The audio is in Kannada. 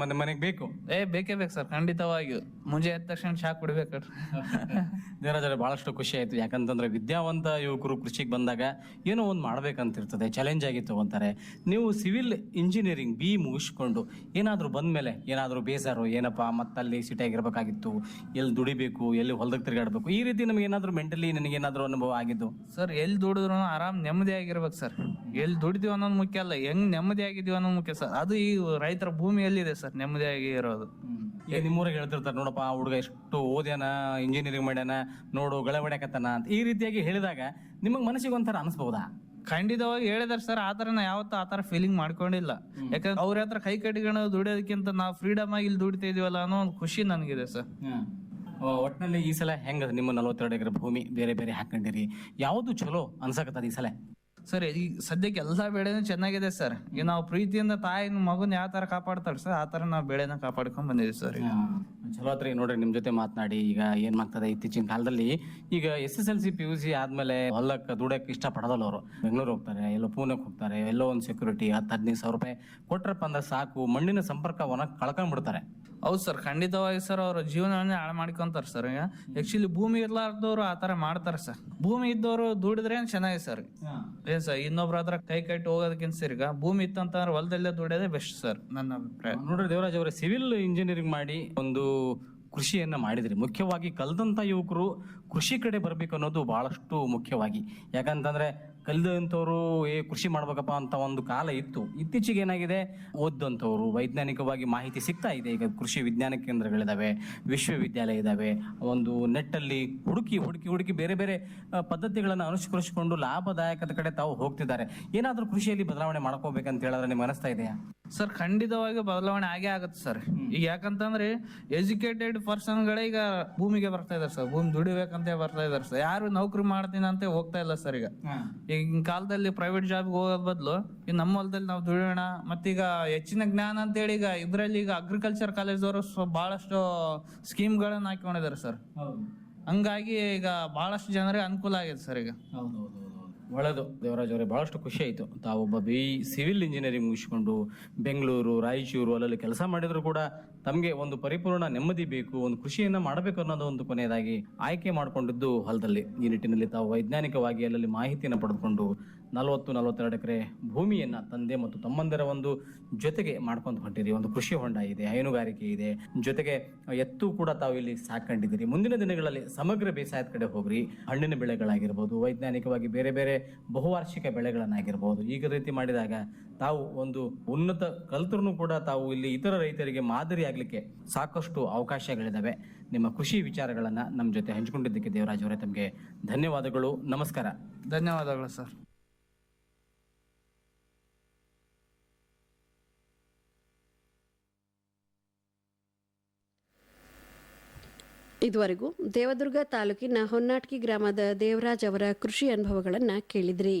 ಮತ್ತೆ ಮನೆಗೆ ಬೇಕು? ಏ ಬೇಕೇ ಬೇಕು ಸರ್ ಖಂಡಿತವಾಗಿಯೂ. ಮುಂಜೆ ಎದ್ದ ತಕ್ಷಣ ಚಾ ಕುಡಿಬೇಕು ದೇವರಾಜ್ ಅವರೇ ಬಹಳಷ್ಟು ಖುಷಿ ಆಯ್ತು. ಯಾಕಂತಂದ್ರೆ ವಿದ್ಯಾವಂತ ಯುವಕರು ಕೃಷಿಗೆ ಬಂದಾಗ ಏನೋ ಒಂದು ಮಾಡ್ಬೇಕಂತಿರ್ತದೆ ಚಾಲೆಂಜ್ ಆಗಿ ತಗೊಂತಾರೆ. ನೀವು ಸಿವಿಲ್ ಇಂಜಿನಿಯರಿಂಗ್ ಬಿ ಮುಗಿಸ್ಕೊಂಡು ಏನಾದರೂ ಬಂದ್ಮೇಲೆ ಏನಾದರೂ ಬೇಸರು ಏನಪ್ಪ ಮತ್ತಲ್ಲಿ ಸಿಟಿಯಾಗಿರ್ಬೇಕಾಗಿತ್ತು ಎಲ್ಲಿ ದುಡಿಬೇಕು ಎಲ್ಲಿ ಹೊಲದಾಗ ತಿರುಗಾಡಬೇಕು ಈ ರೀತಿ ನಮ್ಗೆ ಏನಾದರೂ ಮೆಂಟಲಿ ನನಗೇನಾದರೂ ಅನುಭವ ಆಗಿದ್ದು? ಸರ್ ಎಲ್ಲಿ ದುಡಿದ್ರು ಆರಾಮ್ ನೆಮ್ಮದಿ ಆಗಿರ್ಬೇಕು ಸರ್. ಎಲ್ಲಿ ದುಡಿದೀವಿ ಅನ್ನೋದು ಮುಖ್ಯ ಅಲ್ಲ ಹೆಂಗ್ ನೆಮ್ಮದಿ ಆಗಿದೀವಿ ಅನ್ನೋದು ಮುಖ್ಯ ಸರ್. ಅದು ಈ ರೈತರ ಭೂಮಿಯಲ್ಲಿದೆ ಸರ್. ನೆಮ್ಮದಿಯಾಗಿ ಇರೋದು. ಈಗ ನಿಮ್ಮೂರಾಗ ಹೇಳ್ತಿರ್ತಾರೆ ನೋಡಪ್ಪ ಆ ಹುಡುಗ ಎಷ್ಟು ಓದ್ಯಾನ ಇಂಜಿನಿಯರಿಂಗ್ ಮಾಡ್ಯಾನ ನೋಡು ಗಳ ಹೊಡ್ಯಾಕತ್ತಾನ ಅಂತ. ಈ ರೀತಿಯಾಗಿ ಹೇಳಿದಾಗ ನಿಮಗೆ ಮನಸ್ಸಿಗೆ ಒಂಥರ ಅನಿಸ್ಬಹುದಾ ಖಂಡಿತವಾಗಿ ಹೇಳಿದಾರೆ ಸರ್ ಆ ಥರ ನಾ ಯಾವತ್ತೂ ಆ ಥರ ಫೀಲಿಂಗ್ ಮಾಡ್ಕೊಂಡಿಲ್ಲ. ಯಾಕಂದ್ರೆ ಅವ್ರ ಹತ್ರ ಕೈ ಕಟ್ಕೊಂಡು ದುಡಿಯೋದಕ್ಕಿಂತ ನಾವು ಫ್ರೀಡಮ್ ಆಗಿ ಇಲ್ಲಿ ದುಡಿತಾ ಇದೀವಲ್ಲ ಅನ್ನೋ ಒಂದು ಖುಷಿ ನನಗಿದೆ ಸರ್. ಒಟ್ಟಿನಲ್ಲಿ ಈ ಸಲ ಹೆಂಗದ ನಿಮ್ಮ ನಲವತ್ತೆರಡು ಎಕರೆ ಭೂಮಿ ಬೇರೆ ಬೇರೆ ಹಾಕೊಂಡಿರಿ ಯಾವುದು ಚಲೋ ಅನ್ಸಕತ್ತದ ಈ ಸಲ? ಸರ್ ಈಗ ಸದ್ಯಕ್ಕೆ ಎಲ್ಲ ಬೆಳೆನೂ ಚೆನ್ನಾಗಿದೆ ಸರ್ ಈಗ ನಾವು ಪ್ರೀತಿಯಿಂದ ತಾಯಿನ ಮಗುನ ಯಾವ ತರ ಕಾಪಾಡ್ತಾರೆ ಸರ್, ಆ ತರ ನಾವು ಬೆಳೆನ ಕಾಪಾಡ್ಕೊಂಡ್ ಬಂದಿದ್ದೀವಿ ಸರ್ ಈಗ. ಚಲೋ ಆತ್ರಿ ನೋಡ್ರಿ ನಿಮ್ ಜೊತೆ ಮಾತನಾಡಿ. ಈಗ ಏನ್ ಮಾಡ್ತದೆ ಇತ್ತೀಚಿನ ಕಾಲದಲ್ಲಿ ಈಗ S S L C P U C ಆದ್ಮೇಲೆ ಹೊಲಕ್ಕೆ ದುಡಕ್ ಇಷ್ಟ ಪಡೋದಲ್ಲ ಅವರು. ಬೆಂಗಳೂರು ಹೋಗ್ತಾರೆ ಎಲ್ಲೋ ಪೂನೆಗೆ ಹೋಗ್ತಾರೆ ಎಲ್ಲೋ ಒಂದು ಸೆಕ್ಯೂರಿಟಿ ಹತ್ತು ಹದಿನೈದು ಸಾವಿರ ರೂಪಾಯಿ ಕೊಟ್ರಪ್ಪ ಅಂದ್ರೆ ಸಾಕು ಮಣ್ಣಿನ ಸಂಪರ್ಕ ಸಂಪರ್ಕವನ್ನ ಕಳ್ಕೊಂಡ್ಬಿಡ್ತಾರೆ ಹೌದು ಸರ್ ಖಂಡಿತವಾಗಿ ಸರ್ ಅವ್ರ ಜೀವನವನ್ನೇ ಹಾಳು ಮಾಡ್ಕೊಂತಾರೆ ಸರ್ ಈಗ. ಆಕ್ಚುಲಿ ಭೂಮಿ ಇರ್ಲಾರ್ದವ್ರು ಆ ತರ ಮಾಡ್ತಾರೆ ಸರ್. ಭೂಮಿ ಇದ್ದವರು ದುಡಿದ್ರೆ ಚೆನ್ನಾಗಿ ಸರ್. ಏನ್ ಸರ್ ಇನ್ನೊಬ್ರ ಹತ್ರ ಕೈ ಕಟ್ಟಿ ಹೋಗೋದಕ್ಕಿಂತ ಸರ್ ಈಗ ಭೂಮಿ ಇತ್ತಂತಂದ್ರೆ ಹೊಲದಲ್ಲೇ ದುಡಿಯೋದೇ ಬೆಸ್ಟ್ ಸರ್ ನನ್ನ ಅಭಿಪ್ರಾಯ. ನೋಡ್ರಿ ದೇವರಾಜ್ ಅವರ ಸಿವಿಲ್ ಇಂಜಿನಿಯರಿಂಗ್ ಮಾಡಿ ಒಂದು ಕೃಷಿಯನ್ನ ಮಾಡಿದ್ರಿ. ಮುಖ್ಯವಾಗಿ ಕಲ್ದಂಥ ಯುವಕರು ಕೃಷಿ ಕಡೆ ಬರಬೇಕು ಅನ್ನೋದು ಭಾಳಷ್ಟು ಮುಖ್ಯವಾಗಿ. ಯಾಕಂತಂದರೆ ಕಲ್ದಂಥವ್ರು ಏ, ಕೃಷಿ ಮಾಡ್ಬೇಕಪ್ಪ ಅಂತ ಒಂದು ಕಾಲ ಇತ್ತು. ಇತ್ತೀಚೆಗೆ ಏನಾಗಿದೆ ಓದಂಥವ್ರು ವೈಜ್ಞಾನಿಕವಾಗಿ ಮಾಹಿತಿ ಸಿಗ್ತಾ ಇದೆ. ಈಗ ಕೃಷಿ ವಿಜ್ಞಾನ ಕೇಂದ್ರಗಳಿದಾವೆ ವಿಶ್ವವಿದ್ಯಾಲಯ ಇದ್ದಾವೆ ಒಂದು ನೆಟ್ಟಲ್ಲಿ ಹುಡುಕಿ ಹುಡುಕಿ ಹುಡುಕಿ ಬೇರೆ ಬೇರೆ ಪದ್ಧತಿಗಳನ್ನು ಅನುಷ್ಕರಿಸಿಕೊಂಡು ಲಾಭದಾಯಕದ ಕಡೆ ತಾವು ಹೋಗ್ತಿದ್ದಾರೆ. ಏನಾದರೂ ಕೃಷಿಯಲ್ಲಿ ಬದಲಾವಣೆ ಮಾಡ್ಕೋಬೇಕಂತ ಹೇಳಿದ್ರೆ ನಿಮ್ಗೆ ಅನಿಸ್ತಾ ಇದೆಯಾ? ಸರ್ ಖಂಡಿತವಾಗಿ ಬದಲಾವಣೆ ಆಗೇ ಆಗುತ್ತೆ ಸರ್. ಈಗ ಯಾಕಂತಂದ್ರೆ ಎಜುಕೇಟೆಡ್ ಪರ್ಸನ್ ಗಳೇ ಈಗ ಭೂಮಿಗೆ ಬರ್ತಾ ಇದಾರೆ ಸರ್. ಭೂಮಿ ದುಡಿಬೇಕಂತ ಬರ್ತಾ ಇದಾರೆ ಸರ್. ಯಾರು ನೌಕರಿ ಮಾಡ್ತೀನಿ ಅಂತ ಹೋಗ್ತಾ ಇಲ್ಲ ಸರ್ ಈಗ. ಈಗಿನ ಕಾಲದಲ್ಲಿ ಪ್ರೈವೇಟ್ ಜಾಬ್ಗೆ ಹೋಗೋದ್ ಬದಲು ಈಗ ನಮ್ಮ ಹೊಲದಲ್ಲಿ ನಾವು ದುಡಿಯೋಣ ಮತ್ತೀಗ ಹೆಚ್ಚಿನ ಜ್ಞಾನ ಅಂತೇಳಿ ಈಗ ಇದರಲ್ಲಿ ಈಗ ಅಗ್ರಿಕಲ್ಚರ್ ಕಾಲೇಜ್ ಅವರು ಬಹಳಷ್ಟು ಸ್ಕೀಮ್ಗಳನ್ನ ಹಾಕೊಂಡಿದ್ದಾರೆ ಸರ್. ಹಂಗಾಗಿ ಈಗ ಬಹಳಷ್ಟು ಜನರಿಗೆ ಅನುಕೂಲ ಆಗಿದೆ ಸರ್ ಈಗ. ಒಳ್ಳೆಯದು ದೇವರಾಜ್ ಅವರೇ ಭಾಳಷ್ಟು ಖುಷಿ ಆಯಿತು. ತಾವೊಬ್ಬ ಬಿ ಸಿವಿಲ್ ಇಂಜಿನಿಯರಿಂಗ್ ಮುಗಿಸ್ಕೊಂಡು ಬೆಂಗಳೂರು, ರಾಯಚೂರು ಅಲ್ಲಲ್ಲಿ ಕೆಲಸ ಮಾಡಿದರೂ ಕೂಡ ತಮಗೆ ಒಂದು ಪರಿಪೂರ್ಣ ನೆಮ್ಮದಿ ಬೇಕು, ಒಂದು ಖುಷಿಯನ್ನು ಮಾಡಬೇಕು ಅನ್ನೋದು ಒಂದು ಕೊನೆಯದಾಗಿ ಆಯ್ಕೆ ಮಾಡಿಕೊಂಡಿದ್ದು ಹೊಲದಲ್ಲಿ. ಈ ನಿಟ್ಟಿನಲ್ಲಿ ತಾವು ವೈಜ್ಞಾನಿಕವಾಗಿ ಅಲ್ಲಲ್ಲಿ ಮಾಹಿತಿಯನ್ನು ಪಡೆದುಕೊಂಡು ನಲವತ್ತು, ನಲವತ್ತೆರಡು ಎಕರೆ ಭೂಮಿಯನ್ನ ತಂದೆ ಮತ್ತು ತಮ್ಮಂದಿರ ಒಂದು ಜೊತೆಗೆ ಮಾಡ್ಕೊಂಡು ಹೊಂಟಿರಿ ಒಂದು ಕೃಷಿ ಹೊಂಡ ಇದೆ, ಹೈನುಗಾರಿಕೆ ಇದೆ. ಜೊತೆಗೆ ಎತ್ತು ಕೂಡ ತಾವು ಇಲ್ಲಿ ಸಾಕೊಂಡಿದ್ದೀರಿ ಮುಂದಿನ ದಿನಗಳಲ್ಲಿ ಸಮಗ್ರ ಬೇಸಾಯದ ಕಡೆ ಹೋಗ್ರಿ. ಹಣ್ಣಿನ ಬೆಳೆಗಳಾಗಿರ್ಬೋದು, ವೈಜ್ಞಾನಿಕವಾಗಿ ಬೇರೆ ಬೇರೆ ಬಹುವಾರ್ಷಿಕ ಬೆಳೆಗಳನ್ನಾಗಿರ್ಬೋದು. ಈಗ ರೀತಿ ಮಾಡಿದಾಗ ತಾವು ಒಂದು ಉನ್ನತ ಕಲ್ತರೂ ಕೂಡ ತಾವು ಇಲ್ಲಿ ಇತರ ರೈತರಿಗೆ ಮಾದರಿ ಆಗ್ಲಿಕ್ಕೆ ಸಾಕಷ್ಟು ಅವಕಾಶಗಳಿದ್ದಾವೆ ನಿಮ್ಮ ಕೃಷಿ ವಿಚಾರಗಳನ್ನು ನಮ್ಮ ಜೊತೆ ಹಂಚಿಕೊಂಡಿದ್ದಕ್ಕೆ ದೇವರಾಜ್ ಅವರೇ ತಮಗೆ ಧನ್ಯವಾದಗಳು. ನಮಸ್ಕಾರ. ಧನ್ಯವಾದಗಳು ಸರ್. ಇದುವರೆಗೂ ದೇವದುರ್ಗ ತಾಲೂಕಿನ ಹೊನ್ನಾಟ್ಕಿ ಗ್ರಾಮದ ದೇವರಾಜ್ ಅವರ ಕೃಷಿ ಅನುಭವಗಳನ್ನು ಕೇಳಿದ್ರಿ.